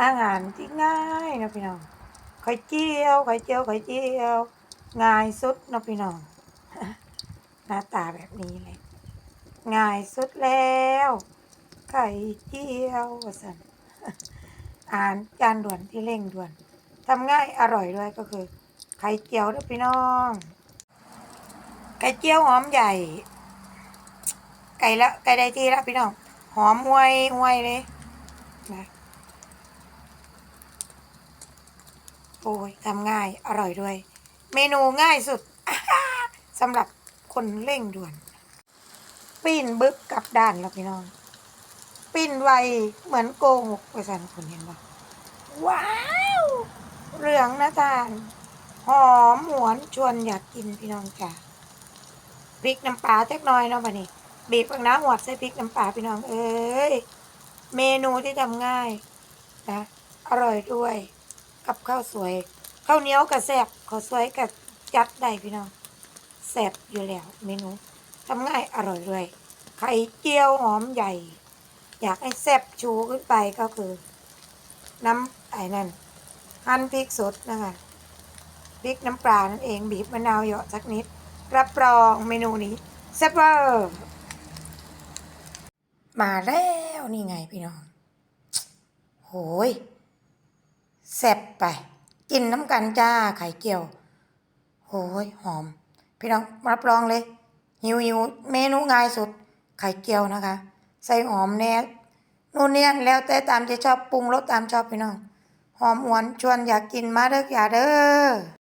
อาหารที่ง่ายนะพี่น้องไข่เจียวไข่เจียวไข่เจียวง่ายสุดนะพี่น้องหน้าตาแบบนี้เลยง่ายสุดแล้ว ไข่เจียวว่สันอาหารจานด่วนที่เร่งด่วนทำง่ายอร่อยด้วยก็คือ ไข่เจียวด้วยพี่น้อง ไข่เจียวหอมใหญ่ ไก่ละไก่ได้ที่ละพี่น้อง หอมอวยอวยเลยนะ โอ้ยทำง่ายอร่อยด้วย เมนูง่ายสุดสำหรับคนเร่งด่วน ปิ้นบึกกับด้านแล้วพี่น้อง ปิ้นไวเหมือนโกหกไปสันคนเห็นปะว้าวเหลืองนะทานหอมหวนชวนอยากกินพี่น้องจ้ะพริกน้ำปลาเล็กน้อยเนาะบัดนี้บีบปักน้ำหวดใส่พริกน้ำปลาพี่น้องเอ้ยเมนูที่ทำง่ายนะอร่อยด้วย กับข้าวสวยข้าวเหนียวกับแซ่บข้าวสวยกับจัดได้พี่น้องแซ่บอยู่แล้วเมนูทำง่ายอร่อยด้วยไข่เจียวหอมใหญ่ อยากให้แซ่บชูขึ้นไปก็คือ น้ำไอ้นั่นหั่นพริกสดนะคะพริกน้ำปลานั่นเองบีบมะนาวเหยาะสักนิด รับรองเมนูนี้แซ่บเวอร์มาแล้วนี่ไงพี่น้องโหย แซ่บไป กินน้ำกันจ้าไข่เจียวโอ้ยหอม พี่น้องรับรองเลย หิวหิวเมนูง่ายสุด ไข่เจียวนะคะ ใส่หอมแน่นู่นเนี่ยแล้วแต่ตามจะชอบปรุงรสตามชอบพี่น้อง หอมหวนชวนอยากกินมาเด้ออย่าเด้อ